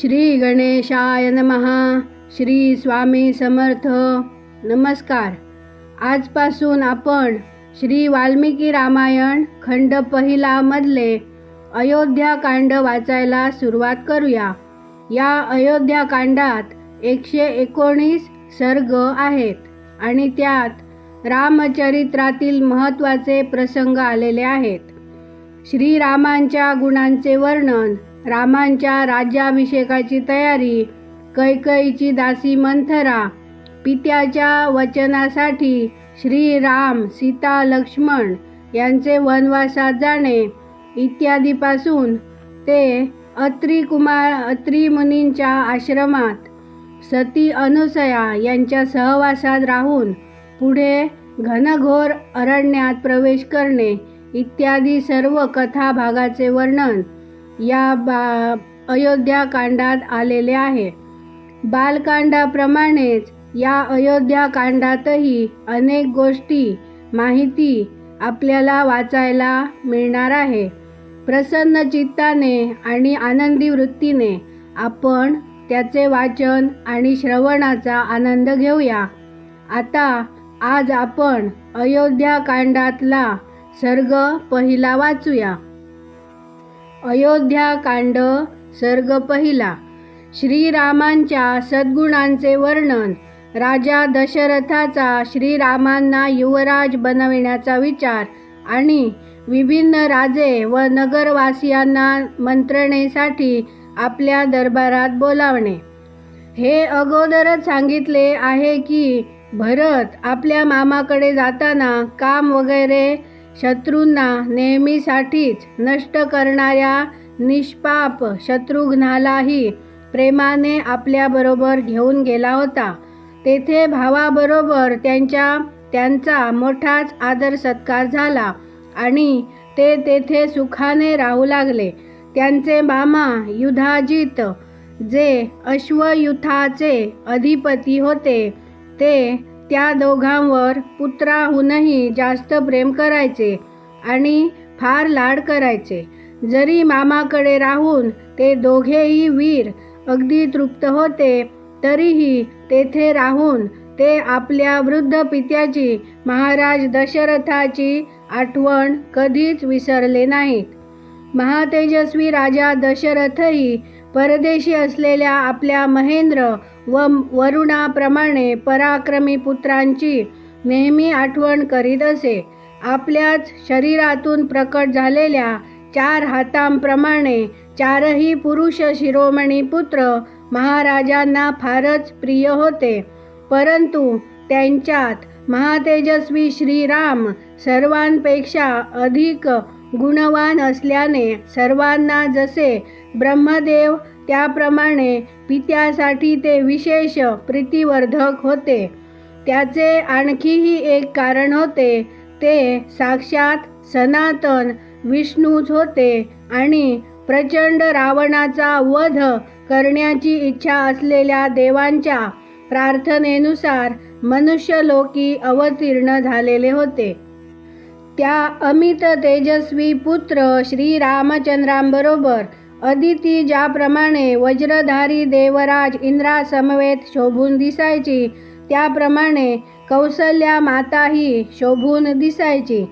श्री गणेशाय नमहा श्री स्वामी समर्थ. नमस्कार. आजपासून आपण श्री वाल्मिकी रामायण खंड पहिलामधले अयोध्याकांड वाचायला सुरुवात करूया. या अयोध्याकांडात एकशे एकोणीस सर्ग आहेत आणि त्यात रामचरित्रातील महत्त्वाचे प्रसंग आलेले आहेत. श्रीरामांच्या गुणांचे वर्णन रामांच्या राज्याभिषेकाची तयारी कैकईची दासी मंथरा पित्याच्या वचनासाठी श्रीराम सीता लक्ष्मण यांचे वनवासात जाणे इत्यादीपासून ते अत्री कुमार अत्री मुनींच्या आश्रमात सती अनुसया यांच्या सहवासात राहून पुढे घनघोर अरण्यात प्रवेश करणे इत्यादी सर्व कथा भागाचे वर्णन या बा अयोध्याकांडात आलेले आहे. बालकांडाप्रमाणेच या अयोध्याकांडातही अनेक गोष्टी माहिती आपल्याला वाचायला मिळणार आहे. प्रसन्न चित्ताने आणि आनंदी वृत्तीने आपण त्याचे वाचन आणि श्रवणाचा आनंद घेऊया. आता आज आपण अयोध्याकांडातला सर्ग पहिला वाचूया. अयोध्याकांड सर्ग पहिला. श्रीरामांच्या सद्गुणांचे वर्णन. राजा दशरथाचा श्रीरामांना युवराज बनविण्याचा विचार आणि विभिन्न राजे व नगरवासियांना मंत्रणेसाठी आपल्या दरबारात बोलावणे. हे अगोदरच सांगितले आहे की भरत आपल्या मामाकडे जाताना काम वगैरे शत्रूंना नेहमीसाठीच नष्ट करणाऱ्या निष्पाप शत्रुघ्नालाही प्रेमाने आपल्याबरोबर घेऊन गेला होता. तेथे भावाबरोबर त्यांच्या त्यांचा मोठाच आदर सत्कार झाला आणि ते तेथे सुखाने राहू लागले. त्यांचे मामा युधाजित जे अश्वयुथाचे अधिपती होते ते त्या दोघांवर पुत्राहूनही जास्त प्रेम करायचे आणि फार लाड करायचे. जरी मामाकडे राहून ते दोघेही वीर अगदी तृप्त होते तरीही तेथे राहून ते आपल्या वृद्ध पित्याची महाराज दशरथाची आठवण कधीच विसरले नाहीत. महातेजस्वी राजा दशरथही परदेशी असलेल्या आपल्या महेंद्र व वरुणाप्रमाणे पराक्रमी पुत्रांची नेहमी आठवण करीत असे. आपल्याच शरीरातून प्रकट झालेल्या चार हातांप्रमाणे चारही पुरुष शिरोमणी पुत्र महाराजांना फारच प्रिय होते. परंतु त्यांच्यात महातेजस्वी श्रीराम सर्वांपेक्षा अधिक गुणवान असल्याने सर्वांना जसे ब्रह्मदेव त्याप्रमाणे पित्यासाठी ते विशेष प्रीतिवर्धक होते. त्याचे आणखीही एक कारण होते ते साक्षात सनातन विष्णूच होते आणि प्रचंड रावणाचा वध करण्याची इच्छा असलेल्या देवांच्या प्रार्थनेनुसार मनुष्यलोकी अवतीर्ण झालेले होते. त्या अमित तेजस्वी पुत्र श्रीरामचंद्रांबरोबर अदिती ज्याप्रमाणे वज्रधारी देवराज इंद्रासमवेत शोभून दिसायची त्याप्रमाणे कौसल्या माताही शोभून दिसायची.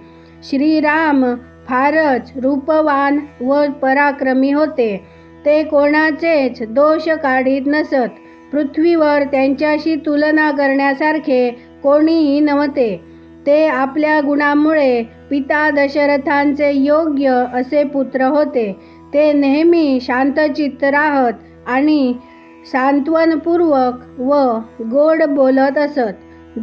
श्रीराम फारच रूपवान व पराक्रमी होते. ते कोणाचेच दोष काढीत नसत. पृथ्वीवर त्यांच्याशी तुलना करण्यासारखे कोणीही नव्हते. ते आपल्या गुणामुळे पिता दशरथांचे योग्य असे पुत्र होते. ते नेहमी शांतचित्त राहत आणि सांत्वनपूर्वक व गोड बोलत असत.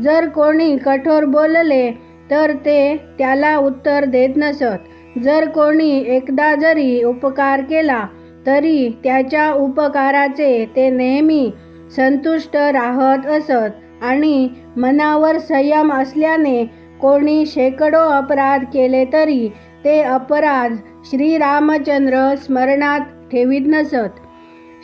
जर कोणी कठोर बोलले तर ते त्याला उत्तर देत नसत. जर कोणी एकदा जरी उपकार केला तरी त्याच्या उपकाराचे ते नेहमी संतुष्ट राहत असत. आणि मनावर संयम असल्याने कोणी शेकडो अपराध केले तरी ते अपराध श्रीरामचंद्र स्मरणात ठेवीत नसत.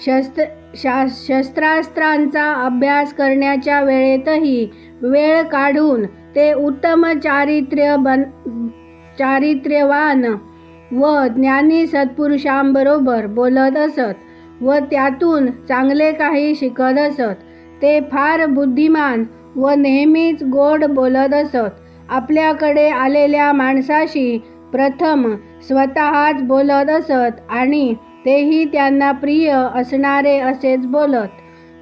शस्त्र शा शस्त्रास्त्रांचा अभ्यास करण्याच्या वेळेतही वेळ काढून ते उत्तम चारित्र्य बन चारित्र्यवान व ज्ञानी सत्पुरुषांबरोबर बोलत असत व त्यातून चांगले काही शिकत असत. ते फार बुद्धिमान व नेहमीच गोड बोलत असत. आपल्याकडे आलेल्या माणसाशी प्रथम स्वतःच बोलत असत आणि तेही त्यांना प्रिय असणारे असेच बोलत.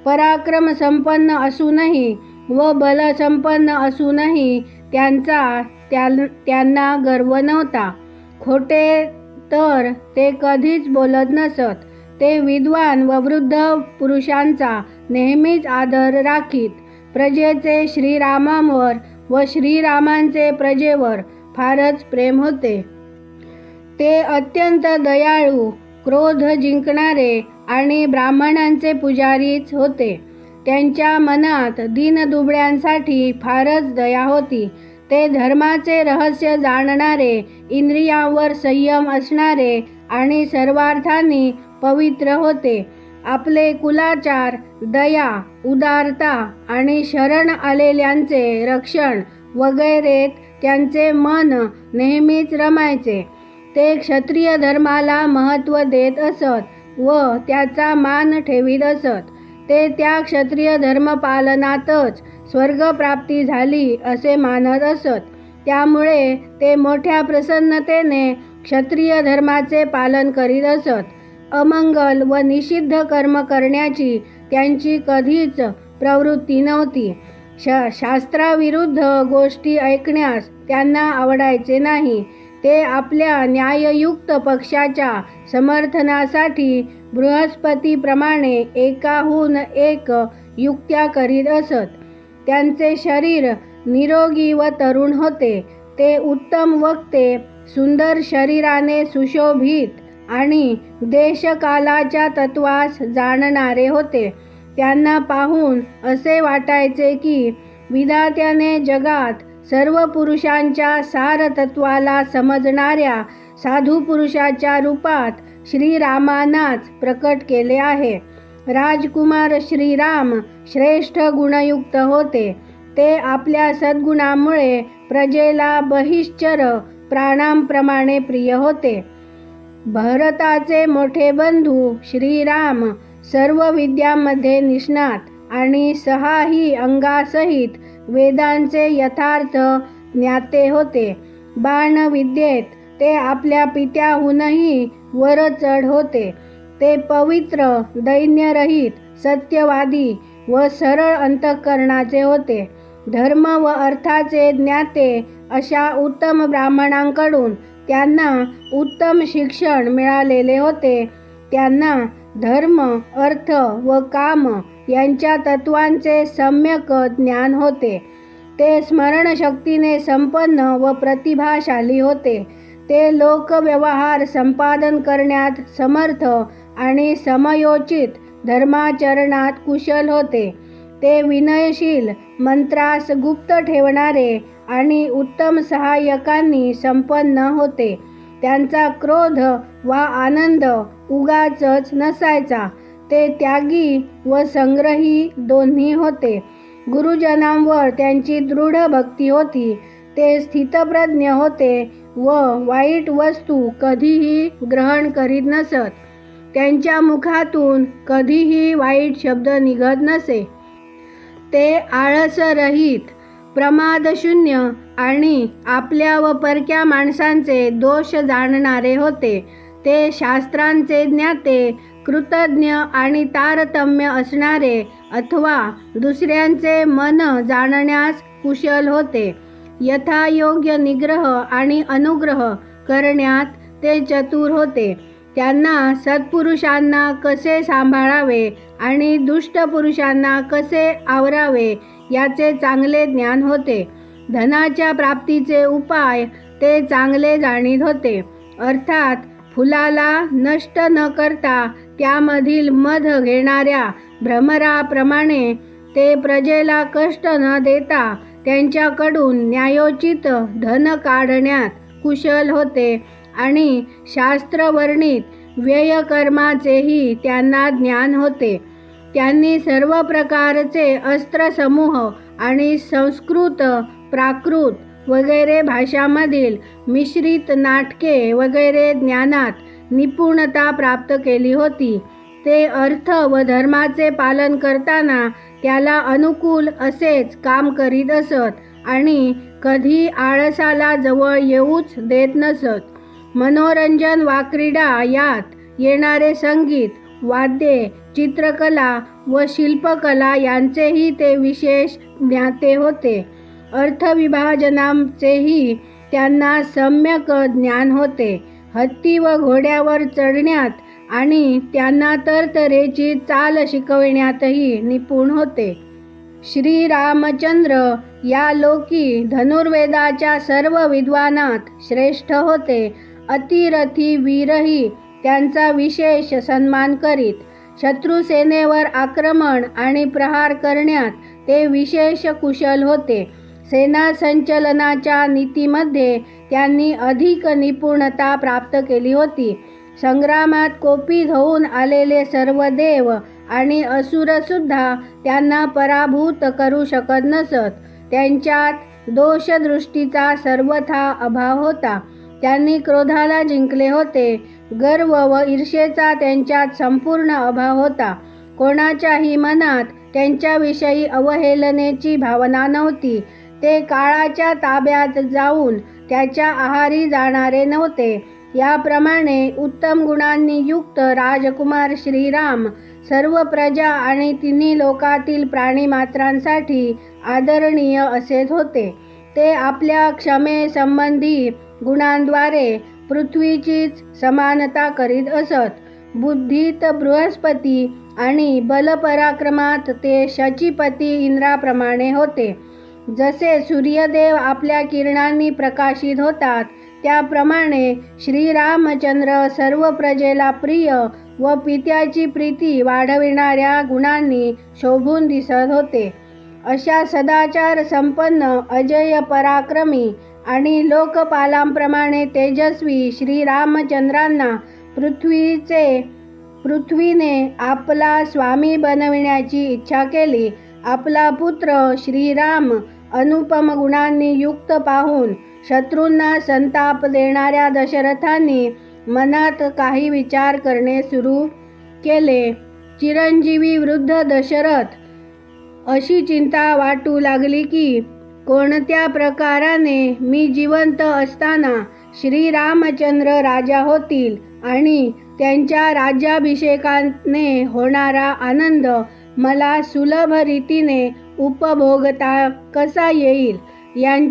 पराक्रम संपन्न असूनही व बलसंपन्न असूनही त्यांचा त्या त्यांना गर्व नव्हता. खोटे तर ते कधीच बोलत नसत. ते विद्वान व वृद्ध पुरुषांचा नेहमीच आदर राखीत. प्रजेचे श्रीरामांवर व श्रीरामांचे प्रजेवर फारच प्रेम होते. ते अत्यंत दयाळू क्रोध जिंकणारे आणि ब्राह्मणांचे पुजारीच होते. त्यांच्या मनात दीनदुबळ्यांसाठी फारच दया होती. ते धर्माचे रहस्य जाणणारे इंद्रियांवर संयम असणारे आणि सर्वार्थांनी पवित्र होते. आपले कुलाचार दया उदारता आणि शरण आलेल्यांचे रक्षण वगैरेत त्यांचे मन नेहमीच रमायचे. ते क्षत्रिय धर्माला महत्त्व देत असत व त्याचा मान ठेवीत असत. ते त्या क्षत्रिय धर्मपालनातच स्वर्गप्राप्ती झाली असे मानत असत. त्यामुळे ते मोठ्या प्रसन्नतेने क्षत्रिय धर्माचे पालन करीत असत. अमंगल व निषिद्ध कर्म करण्याची त्यांची कधीच प्रवृत्ती नव्हती. श शास्त्राविरुद्ध गोष्टी ऐकण्यास त्यांना आवडायचे नाही. ते आपल्या न्याययुक्त पक्षाच्या समर्थनासाठी बृहस्पतीप्रमाणे एकाहून एक युक्त्या करीत असत. त्यांचे शरीर निरोगी व तरुण होते. ते उत्तम वक्ते सुंदर शरीराने सुशोभित आणि देशकालाच्या तत्वास जाणणारे होते. त्यांना पाहून असे वाटायचे की विधात्याने जगात सर्व पुरुषांच्या सारतत्वाला समजणाऱ्या साधू पुरुषाच्या रूपात श्रीरामानाच प्रकट केले आहे. राजकुमार श्रीराम श्रेष्ठ गुणयुक्त होते. ते आपल्या सद्गुणामुळे प्रजेला बहिश्चर प्राणांप्रमाणे प्रिय होते. भरताचे मोठे बंधू श्रीराम सर्व विद्यामध्ये निष्णात आणि सहाही अंगासहित वेदांचे यथार्थ ज्ञाते होते. बाणविद्येत ते आपल्या पित्याहूनही वर चढ होते. ते पवित्र दैन्यरहित सत्यवादी व सरळ अंतःकरणाचे होते. धर्म व अर्थाचे ज्ञाते अशा उत्तम ब्राह्मणांकडून त्यांना उत्तम शिक्षण मिळालेले होते. त्यांना धर्म अर्थ व काम यांच्या तत्वांचे सम्यक ज्ञान होते. ते स्मरणशक्तीने संपन्न व प्रतिभाशाली होते. ते लोकव्यवहार संपादन करण्यात समर्थ आणि समयोचित धर्माचरणात कुशल होते. ते विनयशील मंत्रास गुप्त ठेवणारे आणि उत्तम सहाय्यकांनी संपन्न होते. त्यांचा क्रोध वा आनंद उगाचच नसायचा. ते त्यागी व संग्रही दोन्ही होते. गुरुजनांवर त्यांची दृढ भक्ती होती. ते स्थितप्रज्ञ होते व वाईट वस्तू कधीही ग्रहण करीत नसत. त्यांच्या मुखातून कधीही वाईट शब्द निघत नसे. ते आळसरहित प्रमादशून्य आणि आपल्या व परक्या माणसांचे दोष जाणणारे होते. ते शास्त्रांचे ज्ञाते कृतज्ञ आणि तारतम्य असणारे अथवा दुसऱ्यांचे मन जाणण्यास कुशल होते. यथायोग्य निग्रह आणि अनुग्रह करण्यात ते चतुर होते. त्यांना सत्पुरुषांना कसे सांभाळावे आणि दुष्ट पुरुषांना कसे आवरावे याचे चांगले ज्ञान होते. धनाच्या प्राप्तीचे उपाय ते चांगले जाणीत होते. अर्थात फुलाला नष्ट न करता त्यामधील मध घेणाऱ्या भ्रमराप्रमाणे ते प्रजेला कष्ट न देता त्यांच्याकडून न्यायोचित धन काढण्यात कुशल होते आणि शास्त्रवर्णित व्ययकर्माचेही त्यांना ज्ञान होते. त्यांनी सर्व प्रकारचे अस्त्रसमूह आणि संस्कृत प्राकृत वगैरे भाषामधील मिश्रित नाटके वगैरे ज्ञानात निपुणता प्राप्त केली होती. ते अर्थ व धर्माचे पालन करताना त्याला अनुकूल असेच काम करीत असत आणि कधी आळसाला जवळ येऊच देत नसत. मनोरंजन वा क्रीडा यात येणारे संगीत वाद्ये चित्रकला व शिल्पकला यांचेही ते विशेष ज्ञाते होते. अर्थविभाजनाचेही त्यांना सम्यक ज्ञान होते. हत्ती व घोड्यावर चढण्यात आणि त्यांना तरतरेची चाल शिकविण्यातही निपुण होते. श्रीरामचंद्र या लोकी धनुर्वेदाच्या सर्व विद्वानात श्रेष्ठ होते. अतिरथी वीरही त्यांचा विशेष सन्मान करीत शत्रुसेनेवर आक्रमण आणि प्रहार करण्यात ते विशेष कुशल होते. सेना संचलनाच्या नीतीमध्ये त्यांनी अधिक निपुणता प्राप्त केली होती. संग्रामात कोपीत होऊन आलेले सर्व देव आणि असुरसुद्धा त्यांना पराभूत करू शकत नसत. त्यांच्यात दोषदृष्टीचा सर्वथा अभाव होता. त्यांनी क्रोधाला जिंकले होते. गर्व व ईर्षेचा त्यांच्यात संपूर्ण अभाव होता. कोणाच्याही मनात त्यांच्याविषयी अवहेलनेची भावना नव्हती. ते काळाच्या ताब्यात जाऊन त्याच्या आहारी जाणारे नव्हते. याप्रमाणे उत्तम गुणांनी युक्त राजकुमार श्रीराम सर्व प्रजा आणि तिन्ही लोकातील प्राणीमात्रांसाठी आदरणीय असेच होते. ते आपल्या क्षमेसंबंधी गुणांद्वारे पृथ्वीचीच समानता करीत असत. बुद्धीत बृहस्पती आणि बलपराक्रमात ते शचीपती इंद्राप्रमाणे होते. जसे सूर्यदेव आपल्या किरणांनी प्रकाशित होतात त्याप्रमाणे श्रीरामचंद्र सर्व प्रजेला प्रिय व पित्याची प्रीती वाढविणाऱ्या गुणांनी शोभून दिसत होते. अशा सदाचार संपन्न अजय पराक्रमी आणि लोकपालांप्रमाणे तेजस्वी श्रीरामचंद्रांना पृथ्वीचे पृथ्वीने आपला स्वामी बनविण्याची इच्छा केली. आपला पुत्र श्रीराम अनुपम गुणांनी युक्त पाहून शत्रूंना संताप देणाऱ्या दशरथांनी मनात काही विचार करणे सुरू केले. चिरंजीवी वृद्ध दशरथ अशी चिंता वाटू लागली की कोणत्या प्रकाराने मी जिवंत असताना श्रीरामचंद्र राजा होतील आणि त्यांच्या राज्याभिषेकाने होणारा आनंद मला सुलभ रीतीने उपभोगता कसा येईल? यां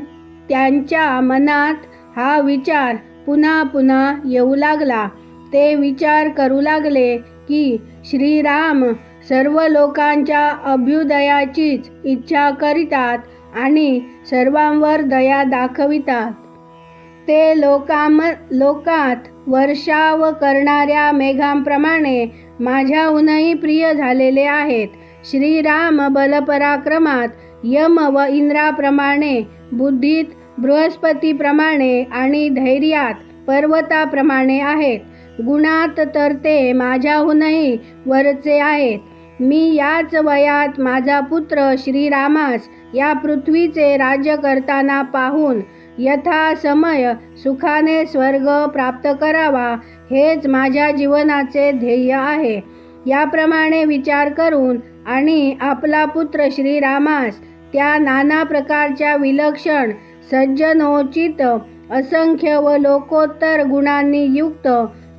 त्यांच्या मनात हा विचार पुन्हा पुन्हा येऊ लागला. ते विचार करू लागले की श्रीराम सर्व लोकांच्या अभ्युदयाचीच इच्छा करीतात आणि सर्वांवर दया दाखवितात. ते लोकाम लोकात वर्षाव करणाऱ्या मेघांप्रमाणे माझ्याहूनही प्रिय झालेले आहेत. श्रीराम बलपराक्रमात यम व इंद्राप्रमाणे बुद्धीत बृहस्पतीप्रमाणे आणि धैर्यात पर्वताप्रमाणे आहेत. गुणात तर ते माझ्याहूनही वरचे आहेत. मी याच वयात माझा पुत्र श्रीरामास या पृथ्वीचे राज्य करताना पाहून यथा समय सुखाने स्वर्ग प्राप्त करावा हेच माझ्या जीवनाचे ध्येय आहे. याप्रमाणे विचार करून आणि आपला पुत्र श्रीरामास त्या नाना प्रकारच्या विलक्षण सज्जनोचित असंख्य व लोकोत्तर गुणांनी युक्त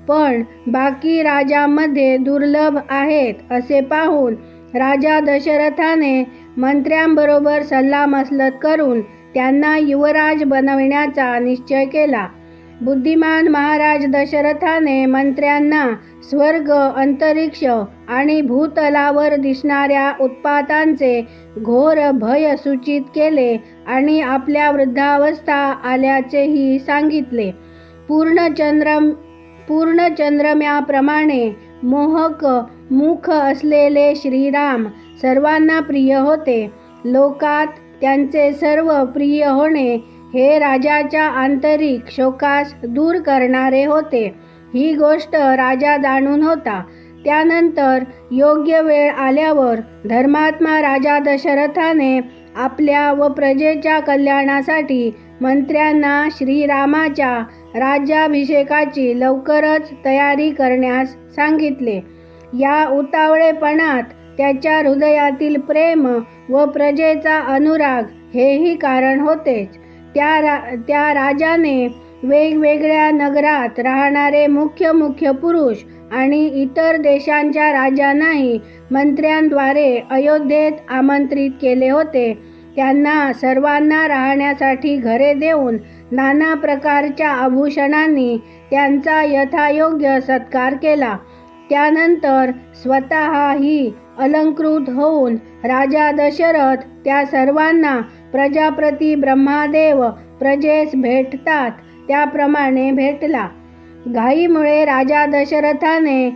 पण बाकी राजांमध्ये दुर्लभ आहेत असे पाहून राजा दशरथाने मंत्र्यांबरोबर सल्लामसलत करून त्यांना युवराज बनविण्याचा निश्चय केला. बुद्धिमान महाराज दशरथाने मंत्र्यांना स्वर्ग अंतरिक्ष आणि भूतलावर दिसणाऱ्या उत्पातांचे घोर भय सूचित केले आणि आपल्या वृद्धावस्था आल्याचेही सांगितले. पूर्णचंद्र पूर्ण चंद्रम्याप्रमाणे मोहक मुख असलेले श्रीराम सर्वांना प्रिय होते. लोकात त्यांचे सर्व प्रिय होणे हे राजाच्या आंतरिक शोकास दूर करणारे होते. ही गोष्ट राजा जाणून होता. त्यानंतर योग्य वेळ आल्यावर धर्मात्मा राजा दशरथाने आपल्या व प्रजेच्या कल्याणासाठी मंत्र्यांना श्रीरामाच्या राज्याभिषेकाची लवकरच तयारी करण्यास सांगितले. या उतावळेपणात त्याच्या हृदयातील प्रेम व प्रजेचा अनुराग हेही कारण होतेच. त्या रा त्या राजाने वेगवेगळ्या नगरात राहणारे मुख्य मुख्य पुरुष आणि इतर देशांच्या राजांनाही मंत्र्यांद्वारे अयोध्येत आमंत्रित केले होते. त्यांना सर्वांना राहण्यासाठी घरे देऊन नाना प्रकारच्या आभूषणांनी त्यांचा यथायोग्य सत्कार केला. त्यानंतर स्वतःही अलंकृत होऊन राजा दशरथ त्या सर्वांना प्रजाप्रती ब्रह्मादेव प्रजेस भेटतात त्याप्रमाणे भेटला. घाईमुळे राजा दशरथाने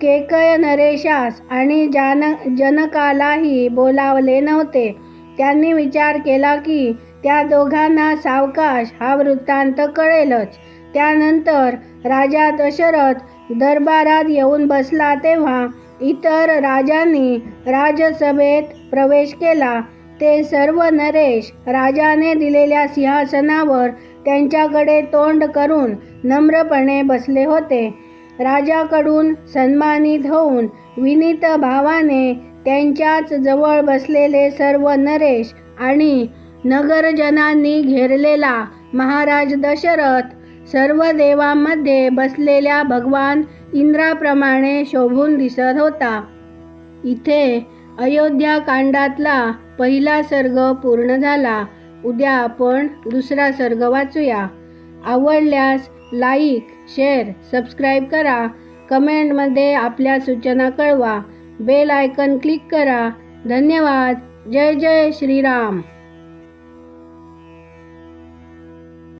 केकय नरेशास आणि जान जनकालाही बोलावले नव्हते. त्यांनी विचार केला की त्या दोघांना सावकाश हा वृत्तांत कळेलच. त्यानंतर राजा दशरथ दरबारात येऊन बसला तेव्हा इतर राजांनी राजसभेत प्रवेश केला. ते सर्व नरेश राजाने दिलेल्या सिंहासनावर त्यांच्याकडे तोंड करून नम्रपणे बसले होते. राजाकडून सन्मानित होऊन विनीत भावाने त्यांच्याच जवळ बसलेले सर्व नरेश आणि नगरजनांनी घेरलेला महाराज दशरथ सर्व देवांमध्ये बसलेल्या भगवान इंद्राप्रमाणे शोभून दिसत होता. इथे अयोध्या कांडातला पहिला सर्ग पूर्ण झाला. उद्या आपण दुसरा सर्ग वाचूया. आवडल्यास लाईक शेअर सबस्क्राईब करा. कमेंटमध्ये आपल्या सूचना कळवा. बेल आयकन क्लिक करा. धन्यवाद. जय जय श्रीराम.